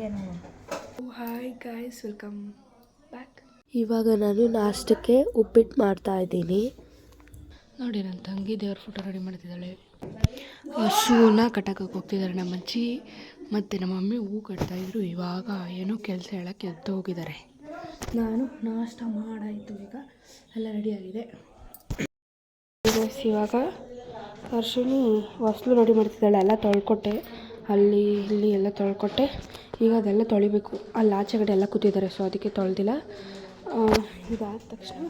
Hi guys welcome back ಇವಾಗ ನಾನು ನಾಷ್ಟಕ್ಕೆ ಉಪ್ಪಿಟ್ಟು ಮಾಡ್ತಾ ಇದ್ದೀನಿ. ನೋಡಿ ನನ್ನ ತಂಗಿ ದೇವ್ರ ಫೋಟೋ ರೆಡಿ ಮಾಡ್ತಿದ್ದಾಳೆ. ಹಸುವನ್ನ ಕಟ್ಟಕ್ಕೆ ಹೋಗ್ತಿದ್ದಾರೆ ನಮ್ಮ ಅಜ್ಜಿ. ಮತ್ತು ನಮ್ಮ ಮಮ್ಮಿ ಹೂ ಕಟ್ತಾ ಇದ್ರು. ಇವಾಗ ಏನೋ ಕೆಲಸ ಹೇಳಕ್ಕೆ ಎದ್ದು ಹೋಗಿದ್ದಾರೆ. ನಾನು ನಾಷ್ಟ ಮಾಡಾಯಿತು. ಈಗ ಎಲ್ಲ ರೆಡಿಯಾಗಿದೆ ಇವಾಗ ಅರ್ಶಿನಿ ಹೊಸ್ಲು ರೆಡಿ ಮಾಡ್ತಿದ್ದಾಳೆ. ಎಲ್ಲ ತೊಳ್ಕೊಟ್ಟೆ. ಅಲ್ಲಿ ಇಲ್ಲಿ ಎಲ್ಲ ತೊಳ್ಕೊಟ್ಟೆ. ಈಗ ಅದೆಲ್ಲ ತೊಳಿಬೇಕು. ಅಲ್ಲಿ ಆಚೆಗಡೆ ಎಲ್ಲ ಕೂತಿದ್ದಾರೆ ಸೊ ಅದಕ್ಕೆ ತೊಳೆದಿಲ್ಲ. ಇದಾದ ತಕ್ಷಣ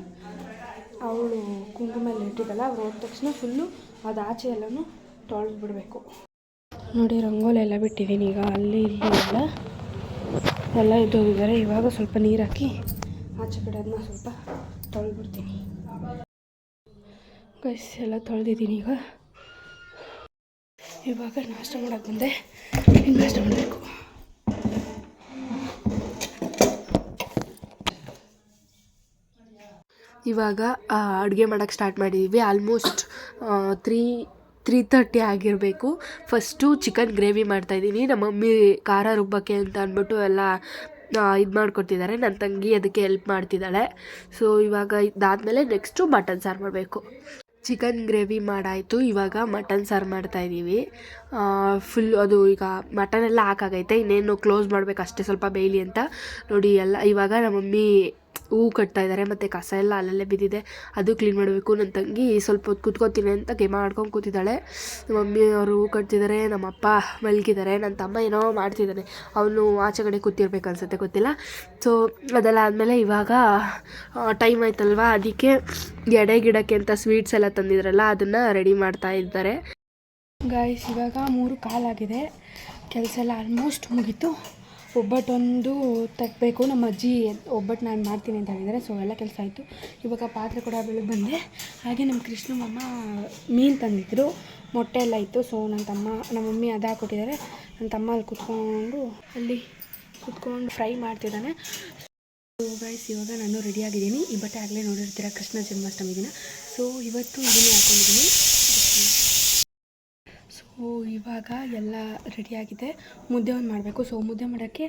ಅವಳು ಕುಂಕುಮ ಎಲ್ಲ ಇಟ್ಟಿದ್ದಲ್ಲ, ಅವ್ರು ಹೋದ ತಕ್ಷಣ ಫುಲ್ಲು ಅದು ಆಚೆ ಎಲ್ಲನೂ ತೊಳೆದು ಬಿಡಬೇಕು ನೋಡಿ, ರಂಗೋಲಿ ಎಲ್ಲ ಬಿಟ್ಟಿದ್ದೀನಿ ಈಗ. ಅಲ್ಲಿ ಇಲ್ಲಿ ಎಲ್ಲ ಎಲ್ಲ ಇದ್ದೋಗಿದ್ದಾರೆ. ಇವಾಗ ಸ್ವಲ್ಪ ನೀರು ಹಾಕಿ ಆಚೆ ಕಡೆ ಅದನ್ನ ಸ್ವಲ್ಪ ತೊಳೆದ್ಬಿಡ್ತೀನಿ. ಗೈಸ್ ಎಲ್ಲ ತೊಳೆದಿದ್ದೀನಿ ಈಗ. ಇವಾಗ ನಾಷ್ಟ ಮಾಡೋಕೆ ಬಂದೆ. ಇನ್ನು ನಾಷ್ಟ ಮಾಡಬೇಕು? ಇವಾಗ ಅಡುಗೆ ಮಾಡೋಕ್ಕೆ ಸ್ಟಾರ್ಟ್ ಮಾಡಿದ್ದೀವಿ ಆಲ್ಮೋಸ್ಟ್ ತ್ರೀ ತ್ರೀ ತರ್ಟಿ ಆಗಿರಬೇಕು. ಫಸ್ಟು ಚಿಕನ್ ಗ್ರೇವಿ ಮಾಡ್ತಾಯಿದ್ದೀನಿ ನಮ್ಮ ಮಮ್ಮಿ ಖಾರ ರುಬ್ಬಕ್ಕೆ ಅಂತ ಅಂದ್ಬಿಟ್ಟು ಎಲ್ಲ ಇದು ಮಾಡ್ಕೊಡ್ತಿದ್ದಾರೆ ನನ್ನ ತಂಗಿ ಅದಕ್ಕೆ ಹೆಲ್ಪ್ ಮಾಡ್ತಿದ್ದಾಳೆ. ಸೊ ಇವಾಗ ಇದಾದಮೇಲೆ ನೆಕ್ಸ್ಟು ಮಟನ್ ಸಾರು ಮಾಡಬೇಕು. ಚಿಕನ್ ಗ್ರೇವಿ ಮಾಡಾಯಿತು. ಇವಾಗ ಮಟನ್ ಸಾರು ಮಾಡ್ತಾಯಿದ್ದೀವಿ ಫುಲ್ ಅದು ಈಗ ಮಟನ್ ಎಲ್ಲ ಹಾಕಾಗೈತೆ. ಇನ್ನೇನು ಕ್ಲೋಸ್ ಮಾಡಬೇಕು ಅಷ್ಟೇ ಸ್ವಲ್ಪ ಬೇಯಲಿ ಅಂತ. ನೋಡಿ ಎಲ್ಲ, ಇವಾಗ ನಮ್ಮ ಮಮ್ಮಿ ಹೂ ಕಟ್ತಾ ಇದ್ದಾರೆ, ಮತ್ತು ಕಸ ಎಲ್ಲ ಅಲ್ಲಲ್ಲೇ ಬಿದ್ದಿದೆ. ಅದು ಕ್ಲೀನ್ ಮಾಡಬೇಕು. ನನ್ನ ತಂಗಿ ಸ್ವಲ್ಪ ಹೊತ್ತು ಕೂತ್ಕೋತೀನಿ ಅಂತ ಗೇಮ್ ಆಡ್ಕೊಂಡು ಕೂತಿದ್ದಾಳೆ. ನಮ್ಮ ಮಮ್ಮಿ ಅವರು ಹೂ ಕಟ್ತಿದ್ದಾರೆ ನಮ್ಮಪ್ಪ ಮಲಗಿದ್ದಾರೆ ನನ್ನ ತಮ್ಮ ಏನೋ ಮಾಡ್ತಿದ್ದಾನೆ. ಅವನು ಆಚೆ ಕಡೆ ಕೂತಿರ್ಬೇಕು ಅನ್ಸುತ್ತೆ, ಗೊತ್ತಿಲ್ಲ. ಸೊ ಅದೆಲ್ಲ ಆದಮೇಲೆ ಇವಾಗ ಟೈಮ್ ಆಯ್ತಲ್ವಾ? ಅದಕ್ಕೆ ಎಡೆ ಗಿಡಕ್ಕೆ ಅಂತ ಸ್ವೀಟ್ಸ್ ಎಲ್ಲ ತಂದಿದ್ರಲ್ಲ, ಅದನ್ನು ರೆಡಿ ಮಾಡ್ತಾ ಇದ್ದಾರೆ. ಗಾಯ್ಸ್ ಇವಾಗ ಮೂರು ಕಾಲಾಗಿದೆ ಕೆಲಸ ಎಲ್ಲ ಆಲ್ಮೋಸ್ಟ್ ಮುಗೀತು. ಒಬ್ಬಟ್ಟೊಂದು ತಟ್ಟಬೇಕು. ನಮ್ಮ ಅಜ್ಜಿ ಒಬ್ಬಟ್ಟು ನಾನು ಮಾಡ್ತೀನಿ ಅಂತ ಹೇಳಿದ್ದಾರೆ. ಸೊ ಎಲ್ಲ ಕೆಲಸ ಆಯಿತು. ಇವಾಗ ಪಾತ್ರೆ ಕೂಡ ಬೆಳಗ್ಗೆ ಬಂದೆ. ಹಾಗೆ ನಮ್ಮ ಕೃಷ್ಣ ಮಾಮ ಮೀನು ತಂದಿದ್ದರು ಮೊಟ್ಟೆ ಎಲ್ಲ ಇತ್ತು. ಸೊ ನನ್ನ ತಮ್ಮ, ನಮ್ಮ ಮಮ್ಮಿ ಅದು ಹಾಕ್ಕೊಟ್ಟಿದ್ದಾರೆ. ನನ್ನ ತಮ್ಮ ಅಲ್ಲಿ ಕುತ್ಕೊಂಡು ಅಲ್ಲಿ ಕುತ್ಕೊಂಡು ಫ್ರೈ ಮಾಡ್ತಿದ್ದಾನೆ. ಗೈಸ್ ಇವಾಗ ನಾನು ರೆಡಿಯಾಗಿದ್ದೀನಿ ಈ ಬಟ್ಟೆ ಆಗಲೇ ನೋಡಿರ್ತೀರ? ಕೃಷ್ಣ ಜನ್ಮಾಷ್ಟಮಿ ದಿನ. ಸೊ ಇವತ್ತು ಇದನ್ನೇ ಹಾಕ್ಕೊಂಡಿದ್ದೀನಿ ಇವಾಗ ಎಲ್ಲ ರೆಡಿಯಾಗಿದೆ ಮುದ್ದೆ ಒಂದು ಮಾಡಬೇಕು. ಸೊ ಮುದ್ದೆ ಮಾಡೋಕ್ಕೆ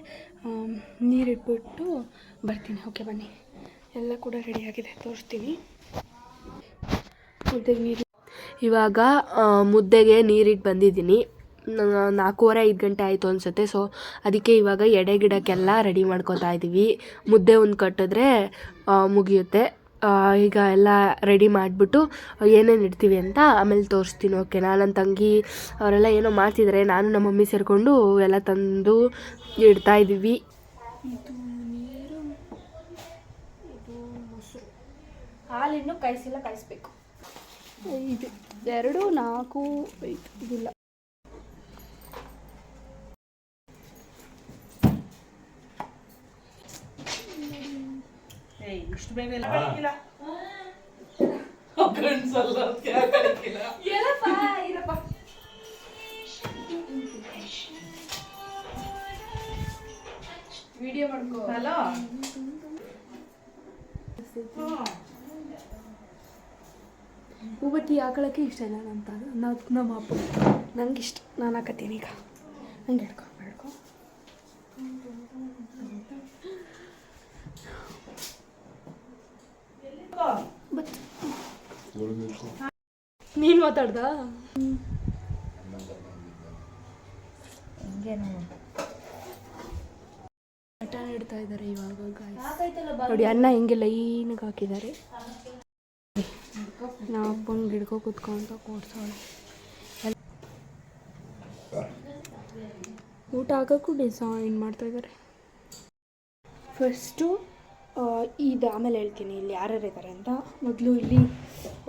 ನೀರಿಟ್ಬಿಟ್ಟು ಬರ್ತೀನಿ. ಓಕೆ ಬನ್ನಿ. ಎಲ್ಲ ಕೂಡ ರೆಡಿಯಾಗಿದೆ ತೋರಿಸ್ತೀನಿ. ಮುದ್ದೆಗೆ ನೀರು ಇವಾಗ ಮುದ್ದೆಗೆ ನೀರಿಟ್ಟು ಬಂದಿದ್ದೀನಿ. ನಾಲ್ಕೂವರೆ, ಐದು ಗಂಟೆ ಆಯಿತು ಅನಿಸುತ್ತೆ. ಸೊ ಅದಕ್ಕೆ ಇವಾಗ ಎಡೆ ಗಿಡಕ್ಕೆಲ್ಲ ರೆಡಿ ಮಾಡ್ಕೊತಾ ಇದ್ದೀವಿ ಮುದ್ದೆ ಒಂದು ಕಟ್ಟಿದ್ರೆ ಮುಗಿಯುತ್ತೆ. ಈಗ ಎಲ್ಲ ರೆಡಿ ಮಾಡಿಬಿಟ್ಟು ಏನೇನು ಇಡ್ತೀವಿ ಅಂತ ಆಮೇಲೆ ತೋರಿಸ್ತೀನಿ ಓಕೆನಾ ನನ್ನ ತಂಗಿ ಅವರೆಲ್ಲ ಏನೋ ಮಾಡ್ತಿದ್ದಾರೆ ನಾನು ನಮ್ಮ ಮಮ್ಮಿ ಸೇರಿಕೊಂಡು ಎಲ್ಲ ತಂದು ಇಡ್ತಾ ಇದ್ದೀವಿ ಇದು ನೀರು ಇದು ಮೊಸರು. ಹಾಲಿನ್ನು ಕಾಯಿಸಿಲ್ಲ ಕಾಯಿಸ್ಬೇಕು. ಇದು ಎರಡು ನಾಲ್ಕು ಐದು ಇದಿಲ್ಲ ವಿಡಿಯೋ ಮಾಡ್ಕೋ. ಹೂವತ್ತಿ ಹಾಕೊಳಕ್ಕೆ ಇಷ್ಟ ಇಲ್ಲ ಅಂತ ನಾವು ನಮ್ಮ ಅಪ್ಪ ನಂಗೆ ಇಷ್ಟ ನಾನು ಹಾಕತ್ತೀನಿ ಈಗ. ಹಂಗೆ ಹಿಡ್ಕೊ ಹಿಡ್ಕೊ ಬತ್ ನೀನು ಮಾತಾಡ್ದ? ಮಟನ್ ಇಡ್ತಾ ಇದ್ದಾರೆ ಇವಾಗ. ನೋಡಿ ಅನ್ನ ಹಿಂಗೆ ಲೈನಿಗೆ ಹಾಕಿದ್ದಾರೆ. ನಾ ಅಪ್ಪನ ಗಿಡ್ಕೊ ಕುತ್ಕೊಂತ ಕೊಡ್ಸೋಳೆ ಊಟ ಹಾಕೋಕ್ಕೂ ಡಿಸೈನ್ ಮಾಡ್ತಾ ಇದ್ದಾರೆ ಫಸ್ಟು ಇದು ಆಮೇಲೆ ಹೇಳ್ತೀನಿ ಇಲ್ಲಿ ಯಾರ್ಯಾರು ಇದ್ದಾರೆ ಅಂತ. ಮೊದಲು ಇಲ್ಲಿ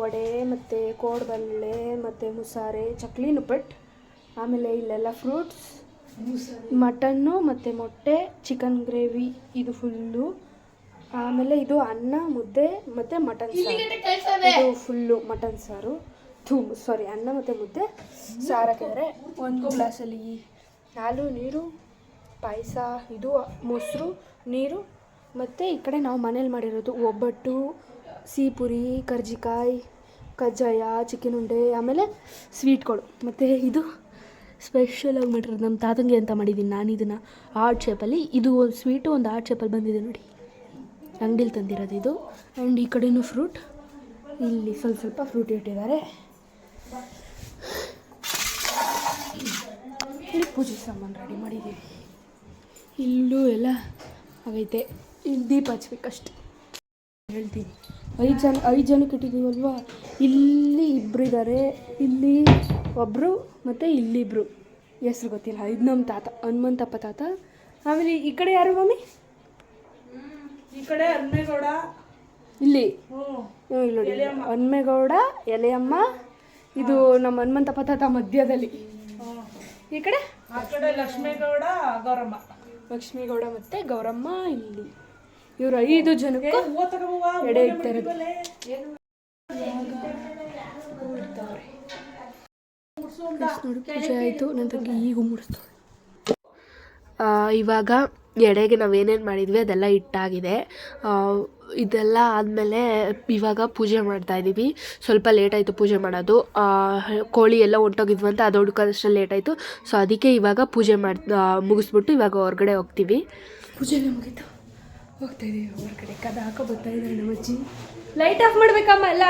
ವಡೆ ಮತ್ತು ಕೋಡ್ಬಲ್ಲೆ ಮತ್ತು ಮುಸಾರೆ ಚಕ್ಲಿ ನುಪ್ಪಟ್ಟು ಆಮೇಲೆ ಇಲ್ಲೆಲ್ಲ ಫ್ರೂಟ್ಸ್ ಮಟನ್ನು ಮತ್ತು ಮೊಟ್ಟೆ ಚಿಕನ್ ಗ್ರೇವಿ ಇದು ಫುಲ್ಲು. ಆಮೇಲೆ ಇದು ಅನ್ನ ಮುದ್ದೆ ಮತ್ತು ಮಟನ್ ಸಾರು. ಇದು ಫುಲ್ಲು ಮಟನ್ ಸಾರು. ಥೂ ಸಾರಿ ಅನ್ನ ಮತ್ತು ಮುದ್ದೆ ಸಾರಕ್ಕೆ ಹಾಕಿದರೆ ಒಂದು ಗ್ಲಾಸಲ್ಲಿ ಹಾಲು ನೀರು ಪಾಯಸ ಇದು ಮೊಸರು ನೀರು ಮತ್ತು ಈ ಕಡೆ ನಾವು ಮನೇಲಿ ಮಾಡಿರೋದು ಒಬ್ಬಟ್ಟು ಸೀಪುರಿ ಕರ್ಜಿಕಾಯಿ, ಕಜ್ಜಾಯ ಚಿಕನ್ ಉಂಡೆ ಆಮೇಲೆ ಸ್ವೀಟ್ಗಳು. ಮತ್ತು ಇದು ಸ್ಪೆಷಲಾಗಿ ಮಾಡಿರೋದು ನಮ್ಮ ತಾತಂಗೆ ಅಂತ ಮಾಡಿದ್ದೀನಿ ನಾನು ಇದನ್ನು. ಆರ್ಟ್ ಶೇಪಲ್ಲಿ ಇದು ಒಂದು ಸ್ವೀಟು ಒಂದು ಆರ್ಟ್ ಶೇಪಲ್ಲಿ ಬಂದಿದೆ ನೋಡಿ. ಅಂಗಡಿಲಿ ತಂದಿರೋದು ಇದು. ಆ್ಯಂಡ್ ಈ ಕಡೆಯೂ ಫ್ರೂಟ್ ಇಲ್ಲಿ ಸ್ವಲ್ಪ ಸ್ವಲ್ಪ ಫ್ರೂಟ್ ಇಟ್ಟಿದ್ದಾರೆ. ಇಲ್ಲಿ ಪೂಜೆ ಸಾಮಾನು ರೆಡಿ ಮಾಡಿದ್ದೀವಿ. ಇಲ್ಲೂ ಎಲ್ಲ ಆಗೈತೆ. ಇಲ್ಲಿ ದೀಪ ಹಚ್ಬೇಕಷ್ಟೆ. ಹೇಳ್ತೀನಿ. ಐದು ಜನ ಐದು ಜನಕ್ಕೆ ಇಟ್ಟಿದ್ದೀವಲ್ವಾ? ಇಲ್ಲಿ ಇಬ್ಬರಿದ್ದಾರೆ ಇಲ್ಲಿ ಒಬ್ಬರು ಮತ್ತು ಇಲ್ಲಿಬ್ರು. ಹೆಸ್ರು ಗೊತ್ತಿಲ್ಲ. ಇದು ನಮ್ಮ ತಾತ ಹನುಮಂತಪ್ಪ ತಾತ. ಆಮೇಲೆ ಈ ಕಡೆ ಯಾರು ಮಮ್ಮಿ? ಈ ಕಡೆ ಹನ್ಮೇಗೌಡ. ಇಲ್ಲಿ. ನೋಡಿ. ಹನ್ಮೇಗೌಡ ಎಲೆಯಮ್ಮ ಇದು ನಮ್ಮ ಹನುಮಂತಪ್ಪ ತಾತ ಮಧ್ಯದಲ್ಲಿ. ಈ ಕಡೆ ಲಕ್ಷ್ಮೇಗೌಡ ಗೌರಮ್ಮ. ಲಕ್ಷ್ಮೀಗೌಡ ಮತ್ತು ಗೌರಮ್ಮ ಇಲ್ಲಿ. ಇವರು ಐದು ಜನಕ್ಕೆ ಎಡೆ ಹೂವನೇ ಇಡ್ತಾ ಇರೋದು. ಮಡಿಬಲೆ. ನೋಡಿ ಪೂಜೆ ಆಯಿತು. ನನ್ನ ತಂಗಿ ಇವಾಗ ಎಡೆಗೆ ನಾವೇನೇನು ಮಾಡಿದ್ವಿ, ಅದೆಲ್ಲ ಇಟ್ಟಾಗಿದೆ. ಇದೆಲ್ಲ ಆದಮೇಲೆ ಇವಾಗ ಪೂಜೆ ಮಾಡ್ತಾ ಇದ್ದೀವಿ ಸ್ವಲ್ಪ ಲೇಟ್ ಆಯಿತು ಪೂಜೆ ಮಾಡೋದು. ಕೋಳಿ ಎಲ್ಲ ಹೊಂಟೋಗಿದ್ವು ಅಂತ ಅದು ಹುಡುಕೋದಷ್ಟು ಲೇಟ್ ಆಯಿತು. ಸೊ ಅದಕ್ಕೆ ಇವಾಗ ಪೂಜೆ ಮಾಡಿ ಮುಗಿಸ್ಬಿಟ್ಟು ಇವಾಗ ಹೊರಗಡೆ ಹೋಗ್ತೀವಿ. ಪೂಜೆ ಮುಗೀತು? ಹೋಗ್ತಾ ಇದೀವಿ ಹೊರಗಡೆ ಕದ ಹಾಕೋ ಬರ್ತಾ ಇದ್ದಾರೆ ನಮ್ಮ ಅಜ್ಜಿ. ಲೈಟ್ ಆಫ್ ಮಾಡ್ಬೇಕಮ್ಮ ಎಲ್ಲ?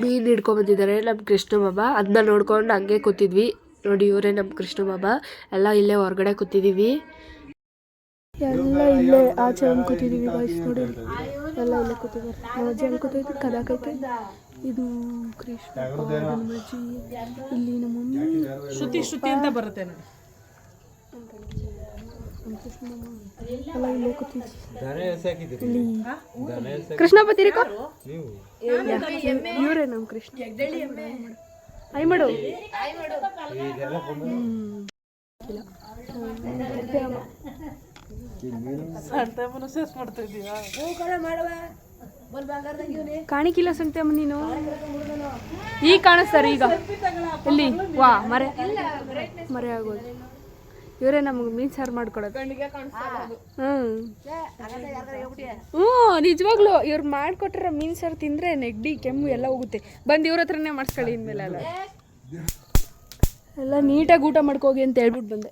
ಮೀನು ಹಿಡ್ಕೊಂಬಂದಿದ್ದಾರೆ ನಮ್ಮ ಕೃಷ್ಣ ಬಾಬಾ ಅದನ್ನ ನೋಡ್ಕೊಂಡು ಹಂಗೆ ಕೂತಿದ್ವಿ. ನೋಡಿ ಇವರೇ ನಮ್ಮ ಕೃಷ್ಣ ಬಾಬಾ ಎಲ್ಲ ಇಲ್ಲೇ ಹೊರಗಡೆ ಕೂತಿದ್ದೀವಿ. ಎಲ್ಲ ಇಲ್ಲೇ ಆಚೆ ಹಂಗೆ ಕೂತಿದ್ದೀವಿ ಗಾಯ್ಸ್ ನೋಡಿ. ಎಲ್ಲ ಇಲ್ಲೇ ಕೂತಿದ್ದಾರೆ. ನಮ್ಮ ಅಜ್ಜಿ ಹಂಗೆ ಕೂತಿದ್ದು. ಕದಾಕೈತೆ ಇದು ಕೃಷ್ಣ ನಮ್ಮ ಅಜ್ಜಿ. ಇಲ್ಲಿ ನಮ್ಮ ಮಮ್ಮಿ ಶ್ರುತಿ ಶ್ರುತಿ ಅಂತ ಬರುತ್ತೆ ನೋಡಿ. ಕೃಷ್ಣಪ್ಪ ತಿರುಕೋ ಇವರೇ ನಮ್ಮ ಕೃಷ್ಣ. ಐ ಮಾಡು. ಕಾಣಿಕಿಲ್ಲ ಸಂತೆಮ್ಮ ನೀನು? ಈಗ ಕಾಣಿಸ್ತಾರೆ ಈಗ. ಇಲ್ಲಿ ವಾ ಮರೆ. ಮರೆ ಆಗೋದು. ಇವರೇ ನಮಗೆ ಮೀನ್ ಸಾರು ಮಾಡ್ಕೊಡೋದು. ಹ್ಞೂ ಹ್ಞೂ ನಿಜವಾಗ್ಲು ಇವ್ರು ಮಾಡ್ಕೊಟ್ರೆ ಮೀನ್ ಸಾರು ತಿಂದರೆ ನೆಗಡಿ ಕೆಮ್ಮು ಎಲ್ಲ ಹೋಗುತ್ತೆ. ಬಂದು ಇವ್ರ ಹತ್ರನೇ ಮಾಡಿಸ್ಕೊಳ್ಳಿ ಇನ್ಮೇಲೆ ಎಲ್ಲ ಎಲ್ಲ ನೀಟಾಗಿ ಊಟ ಮಾಡ್ಕೋಗಿ ಅಂತ ಹೇಳ್ಬಿಟ್ಟು ಬಂದೆ.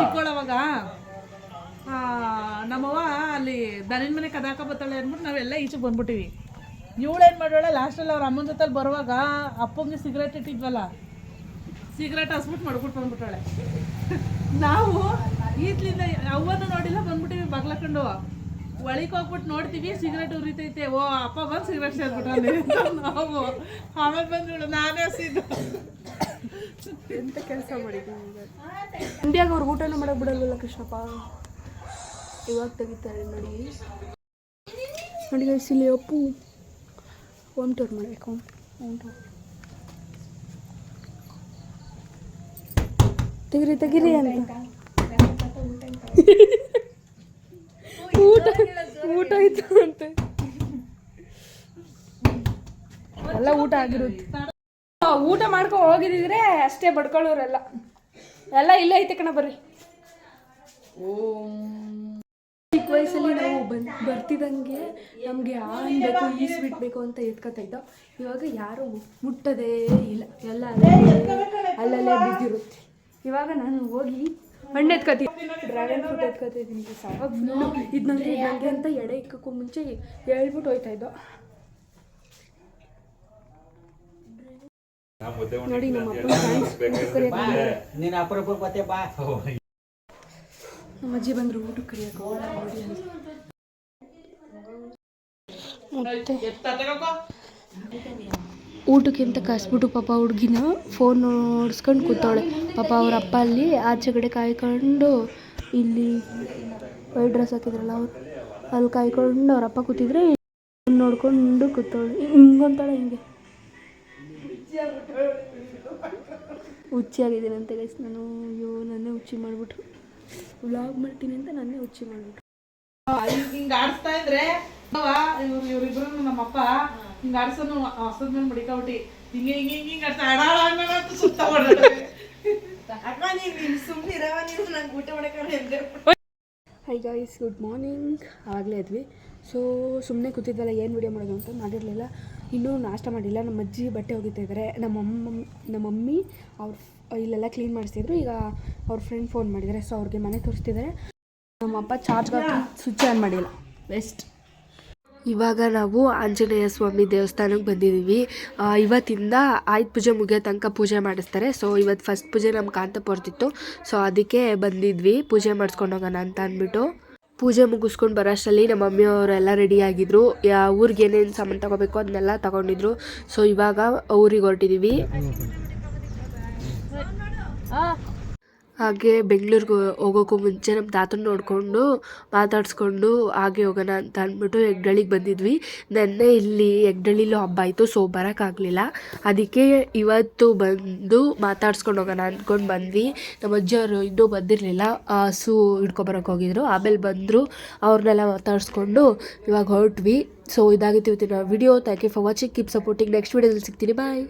ಚಿಕ್ಕೋಳವಾಗ ಆ ನಮ್ಮವ್ವ ಅಲ್ಲಿ ದನಿನ ಮನೆ ಕದಾಕ ಬತ್ತಾಳೆ ಅಂದ್ಬಿಟ್ಟು ನಾವೆಲ್ಲ ಈಚೆ ಬಂದ್ಬಿಟ್ಟಿವಿ. ಇವಳೇನು ಮಾಡೋಳೆ ಲಾಸ್ಟಲ್ಲಿ ಅವ್ರ ಅಮ್ಮನ ಜೊತೆ ಬರುವಾಗ ಅಪ್ಪಂಗೆ ಸಿಗರೇಟ್ ಇಟ್ಟಿದ್ವಲ್ಲ. ಸಿಗರೇಟ್ ಹಸ್ಬಿಟ್ಟು ಮಡ್ಬಿಟ್ಟು ಬಂದ್ಬಿಟ್ಟಾಳೆ. ನಾವು ಈತ್ಲಿಂದ ಅವನ್ನ ನೋಡಿಲ್ಲ ಬಂದ್ಬಿಟ್ಟಿವಿ ಬಗ್ಲಕೊಂಡು ಒಳಗೆ ಹೋಗ್ಬಿಟ್ಟು ನೋಡ್ತೀವಿ ಸಿಗರೇಟ್ ಉರಿತೈತೆ. ಓ ಅಪ್ಪ ಬಂದು ಸಿಗರೇಟ್ ಸೇರ್ಬಿಟ್ಟು ನಾವು ಆಮೇಲೆ ಬಂದ್ಬಿಡು ನಾನೇ ಹಸಿದ್ದು ಎಂತ ಕೆಲಸ ಮಾಡಿದ್ದೀನಿ ಇಂಡಿಯಾಗ ಅವ್ರು ಊಟನೂ ಮಾಡಕ್ ಬಿಡಲ್ಲ ಕೃಷ್ಣಪ್ಪ? ಇವಾಗ ತೆಗಿತಾರೆ ನೋಡಿ. ನೋಡಿ ಇಲ್ಲಿ ಅಪ್ಪು ಹೋಮ್ ಟೂರ್ ಮಾಡಬೇಕು. ಹೋಮ್ ಟೂರ್ ತೆಗಿರಿ ತೆಗಿರಿ ಅಂತ. ಊಟ ಊಟ ಆಯ್ತು ಅಂತೆ. ಎಲ್ಲ ಊಟ ಆಗಿರುತ್ತೆ. ಊಟ ಮಾಡ್ಕೊಂಡು ಹೋಗಿದ್ರೆ ಅಷ್ಟೇ ಬಡ್ಕೊಳ್ಳೋರೆಲ್ಲ. ಎಲ್ಲ ಇಲ್ಲೇ ಐತೆ ಕಣ ಬರ್ರಿ. ಚಿಕ್ಕ ವಯಸ್ಸಲ್ಲಿ ನಾವು ಬಂದ್ ಬರ್ತಿದ್ದಂಗೆ ನಮಗೆ ಆನ್ ಬೇಕು ಈ ಸ್ವೀಟ್ ಬೇಕು ಅಂತ ಎತ್ಕೊತಾ ಇದ್ದೋ. ಇವಾಗ ಯಾರು ಮುಟ್ಟದೇ ಇಲ್ಲ. ಎಲ್ಲ ಅಲ್ಲಲ್ಲೇ ಬಿದ್ದಿರುತ್ತೆ. ಇವಾಗ ನಾನು ಹೋಗಿ ಹಣ್ಣು ಎತ್ಕೊತೀನಿ ಡ್ರ್ಯಾಗನ್ ಫ್ರೂಟ್ ಎತ್ಕೊತಾ ಇದ್ದೀನಿ ಸಾವಾಗ ಇದು ನನಗೆ ನನಗೆ ಅಂತ ಎಡೆ ಇಕ್ಕಕ್ಕೂ ಮುಂಚೆ ಹೇಳ್ಬಿಟ್ಟು ಹೋಯ್ತಾ ಇದ್ದೋ. ನೋಡಿ ನಮ್ಮ ಬಾ. ನಮ್ಮ ಅಜ್ಜಿ ಬಂದರು ಊಟಕ್ಕೆ ಕರಿಯಕ್ಕೆ ನೋಡಿ ಊಟಕ್ಕೆ ಅಂತ ಪಾಪ ಹುಡುಗಿನ ಫೋನ್ ನೋಡ್ಸ್ಕೊಂಡು ಕೂತವಳೆ. ಪಾಪ ಅವ್ರ ಅಪ್ಪ ಅಲ್ಲಿ ಆಚೆ ಕಡೆ ಕಾಯ್ಕೊಂಡು ಇಲ್ಲಿ ವೈಟ್ ಡ್ರೆಸ್ ಹಾಕಿದ್ರಲ್ಲ ಅವ್ರು, ಅಲ್ಲಿ ಕಾಯ್ಕೊಂಡು ಅವ್ರ ಅಪ್ಪ ಕೂತಿದ್ರೆ ನೋಡ್ಕೊಂಡು ಹಿಂಗೆ ಹಿಂಗಂತಾಳೆ ಹಿಂಗೆ. ಹುಚ್ಚಿ ಗೈಸ್ ನಾನು ಅಯ್ಯೋ ನನ್ನೇ ಹುಚ್ಚಿ ಮಾಡಿಬಿಟ್ರು. ವ್ಲಾಗ್ ಮಾಡ್ತೀನಿ ಅಂತ ನನ್ನೇ ಹುಚ್ಚಿ ಮಾಡಿಬಿಟ್ರು. ಹಿಂಗೆ ಆಡಿಸ್ತಾ ಇದ್ರೆ, ಇವ್ರು, ಇವ್ರಿಬ್ರು ನಮ್ಮಪ್ಪ ಹಿಂಗ ಆಡ್ಸೋನು ಹೊಸದ ಮೇಲೆ ಹಿಂಗೆ ಹಿಂಗೆ ಹಿಂಗೆ ಹಿಂಗೆ ಸುತ್ತ ಹೊಡ್ದಾಳೆ. ಹೈ ಗಾಯ್ಸ್ ಗುಡ್ ಮಾರ್ನಿಂಗ್ ಆಗಲೇ ಇದ್ವಿ. ಸೊ ಸುಮ್ಮನೆ ಕೂತಿದ್ದಲ್ಲ ಏನು ವಿಡಿಯೋ ಮಾಡೋದು ಅಂತ ಮಾಡಿರಲಿಲ್ಲ ಇನ್ನೂ ನಾಷ್ಟ ಮಾಡಿಲ್ಲ. ನಮ್ಮ ಅಜ್ಜಿ ಬಟ್ಟೆ ಒಗಿತಾ ಇದ್ದಾರೆ ನಮ್ಮ ಅಮ್ಮ ನಮ್ಮ ಮಮ್ಮಿ ಅವ್ರ ಇಲ್ಲೆಲ್ಲ ಕ್ಲೀನ್ ಮಾಡಿಸ್ತಿದ್ರು. ಈಗ ಅವ್ರ ಫ್ರೆಂಡ್ ಫೋನ್ ಮಾಡಿದ್ದಾರೆ ಸೊ ಅವ್ರಿಗೆ ಮನೆ ತೋರಿಸ್ತಿದ್ದಾರೆ ನಮ್ಮ ಅಪ್ಪ ಚಾರ್ಜ್ ಸ್ವಿಚ್ ಆನ್ ಮಾಡಿಲ್ಲ. ವೆಸ್ಟ್ ಇವಾಗ ನಾವು ಆಂಜನೇಯ ಸ್ವಾಮಿ ದೇವಸ್ಥಾನಕ್ಕೆ ಬಂದಿದ್ದೀವಿ. ಇವತ್ತಿಂದ ಆಯುಧ ಪೂಜೆ ಮುಗಿಯೋ ತನಕ ಪೂಜೆ ಮಾಡಿಸ್ತಾರೆ. ಸೊ ಇವತ್ತು ಫಸ್ಟ್ ಪೂಜೆ ನಮ್ಮ ಕಾಂತ ಬರ್ತಿತ್ತು ಸೊ ಅದಕ್ಕೆ ಬಂದಿದ್ವಿ. ಪೂಜೆ ಮಾಡಿಸ್ಕೊಂಡು ಹೋಗೋಣ ಅಂತ ಅಂದ್ಬಿಟ್ಟು. ಪೂಜೆ ಮುಗಿಸ್ಕೊಂಡು ಬರೋಷ್ಟರಲ್ಲಿ ನಮ್ಮ ಮಮ್ಮಿಯವರೆಲ್ಲ ರೆಡಿ ಆಗಿದ್ರು. ಯಾ ಊರಿಗೆ ಏನೇನು ಸಾಮಾನು ತಗೋಬೇಕು ಅದನ್ನೆಲ್ಲ ತಗೊಂಡಿದ್ರು. ಸೊ ಇವಾಗ ಊರಿಗೆ ಹೊರಟಿದ್ದೀವಿ ಹಾಗೆ ಬೆಂಗಳೂರಿಗೆ ಹೋಗೋಕ್ಕೂ ಮುಂಚೆ ನಮ್ಮ ತಾತನ ನೋಡಿಕೊಂಡು ಮಾತಾಡಿಸ್ಕೊಂಡು ಹಾಗೆ ಹೋಗೋಣ ಅಂತ ಅಂದ್ಬಿಟ್ಟು ಹೆಗ್ಡಳಿಗೆ ಬಂದಿದ್ವಿ. ನೆನ್ನೆ ಇಲ್ಲಿ ಹೆಗ್ಡಳಿಲೂ ಹಬ್ಬ ಆಯಿತು ಸೊ ಬರೋಕ್ಕಾಗಲಿಲ್ಲ. ಅದಕ್ಕೆ ಇವತ್ತು ಬಂದು ಮಾತಾಡ್ಸ್ಕೊಂಡು ಹೋಗೋಣ ಅಂದ್ಕೊಂಡು ಬಂದ್ವಿ. ನಮ್ಮ ಅಜ್ಜಿಯವರು ಇನ್ನೂ ಬಂದಿರಲಿಲ್ಲ. ಹಸು ಹಿಡ್ಕೊಬರಕ್ಕೆ ಹೋಗಿದ್ರು. ಆಮೇಲೆ ಬಂದರು ಅವ್ರನ್ನೆಲ್ಲ ಮಾತಾಡಿಸ್ಕೊಂಡು ಇವಾಗ ಹೊರಟ್ವಿ. ಸೊ ಇದಾಗಿತ್ತು ಇವತ್ತಿನ video thank you for watching keep supporting next ವಿಡಿಯೋದಲ್ಲಿ ಸಿಗ್ತೀನಿ. ಬಾಯ್